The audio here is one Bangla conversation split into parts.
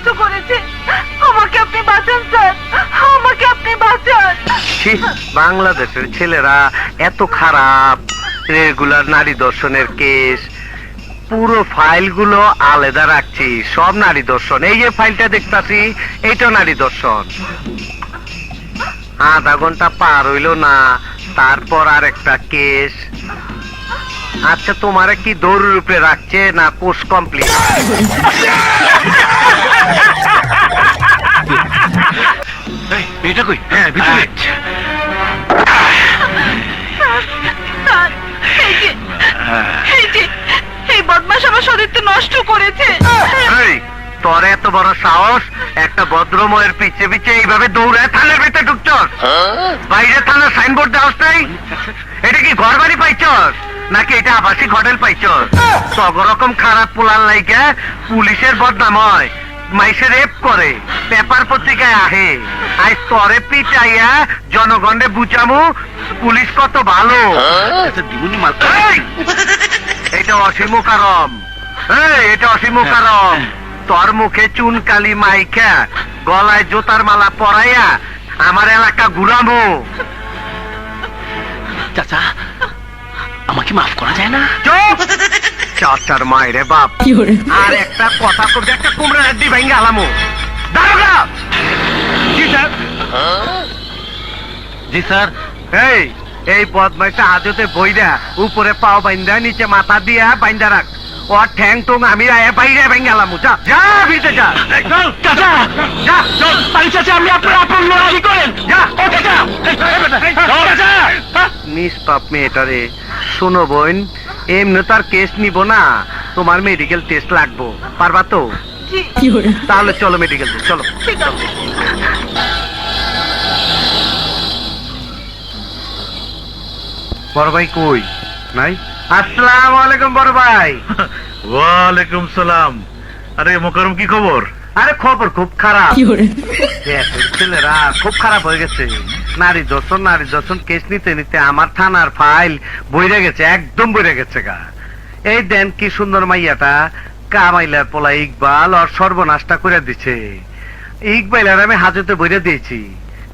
নষ্ট করেছে। আমাকে আপনি বাঁচান, স্যার। আমাকে আপনি বাঁচান। বাংলাদেশের ছেলেরা এত খারাপ। রেগুলার নারী দর্শনের কেস। পুরো ফাইলগুলো আলাদা রাখছি, সব নারী দর্শন। এই যে ফাইলটা দেখতাছি, এইটা নারী দর্শন। আধা ঘণ্টা পার হইল না, তারপর আর একটা কেস। আচ্ছা তোমারে কি দৌড়ের উপরে রাখছে না কোর্স কমপ্লিট? এটা কই? হ্যাঁ ভিতরে। এই যে এই যে এই বদমাস আমার সতীত্ব নষ্ট করেছে। তোর এত বড় সাহস একটা ভদ্রময়ের পিছে পিছে এইভাবে দৌড়ে থানার ভিতরে ঢুকছস? বাইরে থানার সাইনবোর্ড দেওয়াস নাই? এটা কি ঘর বাড়ি পাইছস? নাকি এটা আবাসিক হোটেল পাইছস? সব রকম খারাপ পোলার লাইকে পুলিশের বদনাম হয়। মাইসে রেপ করে পেপার পত্রিকায় আহে। আজ তরে পিটাইয়া জনগণে বুঝামু পুলিশ কত ভালো। আচ্ছা দিবনি মাল এই! এটা অসীমুকারম এই এটা তোর মুখে চুন কালি মাইখা গলায় জোতার মালা পরাইয়া আমার এলাকা ঘুরামো। চাচা আমাকে মাফ করা যায় না? চাচার মায়েরে বাপ। আর একটা কথা করবে একটা কুমড়া হাড্ডি ভেঙে আলামো। দারোগা! জি স্যার। জি স্যার। এই এই বদমাইশটা হাজতে বইরা উপরে পাও বাইন্দা নিচে মাথা দিয়া বাইন্দা রাখ। ও ঠ্যাং টুং আমি আয়া বাইরে ভেঙে আলামু। যা যা ভিতরে যা। চাচা! যা চল। আরে চাচা আমি আপনার আপন লড়াই করেন? যা। ও চাচা! চাচা! নিষ্পাপ মেয়েটারে শোনো বোন এমনি তার কেস নিব না। তোমার মেডিকেল টেস্ট লাগবো। পারবা তো? তাহলে চলো মেডিকেল চলো। বড় ভাই কই? নাই? আসসালামু আলাইকুম বড় ভাই। ওয়ালাইকুম সালাম। আরে মোকারম কি খবর? আরে খবর খুব খারাপ। ছেলেরা খুব খারাপ হয়ে গেছে। নারী দর্শন নারী দর্শন কেস নিতে নিতে আমার থানার ফাইল বইরে গেছে, একদম বইরে গেছে গা। এই দেন কি সুন্দর মাইয়াটা, কামাইলার পোলা ইকবাল আর সর্বনাশটা করে দিছে। ইকবাইলার আমি হাজতে বইরে দিয়েছি,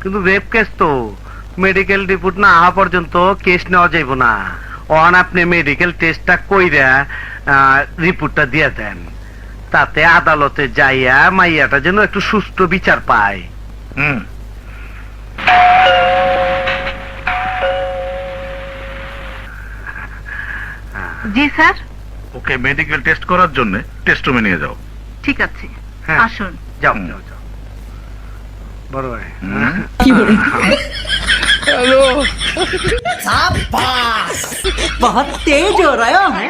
কিন্তু রেপ কেস তো মেডিকেল রিপোর্ট না হওয়া পর্যন্ত কেস নেওয়া যাইব না। অন আপনি মেডিকেল টেস্টটা কইরা রিপোর্টটা দিয়ে দেন। তাতে আদালতে যাইয়া মাইয়াটা যেন একটু সুষ্ঠু বিচার পায়। হুম। জি স্যার ওকে মেডিকেল টেস্ট করার জন্য টেস্ট রুমে নিয়ে যাও ঠিক আছে হ্যাঁ। আসুন যাও হুম। যাও যাও বড় ভাই হুম। बहुत तेज हो रहा है